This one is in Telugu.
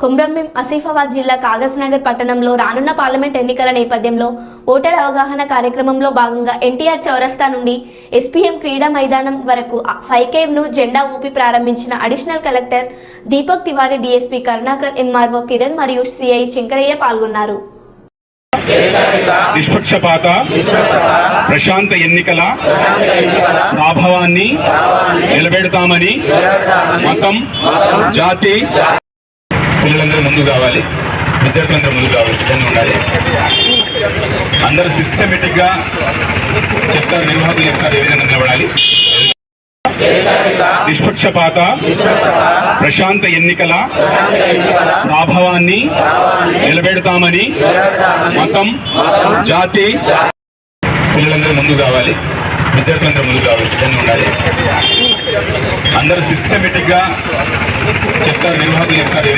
కుమ్రంభీం ఆసిఫాబాద్ జిల్లా కాగజ్ నగర్ పట్టణంలో రానున్న పార్లమెంట్ ఎన్నికల నేపథ్యంలో ఓటర్ అవగాహన కార్యక్రమంలో భాగంగా ఎన్టీఆర్ చౌరస్తా నుండి ఎస్పీఎం క్రీడా మైదానం వరకు ఫైవ్ కేవ్ను జెండా ఊపి ప్రారంభించిన additional collector Deepak Tiwari DSP Karunakar MRO Kiran మరియు సిఐ శంకరయ్య పాల్గొన్నారు. నిష్పక్షపాత ప్రశాంత ఎన్నికల ప్రాభవాన్ని నిలబెడతామని మతం జాతి పిల్లలందరూ ముందు కావాలి విద్యార్థులందరూ ముందు కావాలి సిద్ధంగా ఉండాలి. అందరూ సిస్టమేటిక్గా చెప్తారు నిర్వాహకులు చెప్తారు ఏ విధంగా నిలబడాలి. నిష్పక్షపాత ప్రశాంత ఎన్నికల ప్రాభవాన్ని నిలబెడతామని మతం జాతి పిల్లలందరూ ముందు కావాలి విద్యార్థులందరూ ముందు కావాలి సిద్ధంగా ఉండాలి. అందరూ సిస్టమేటిక్గా చెప్తారు నిర్వాహకులు చెప్తారు ఏ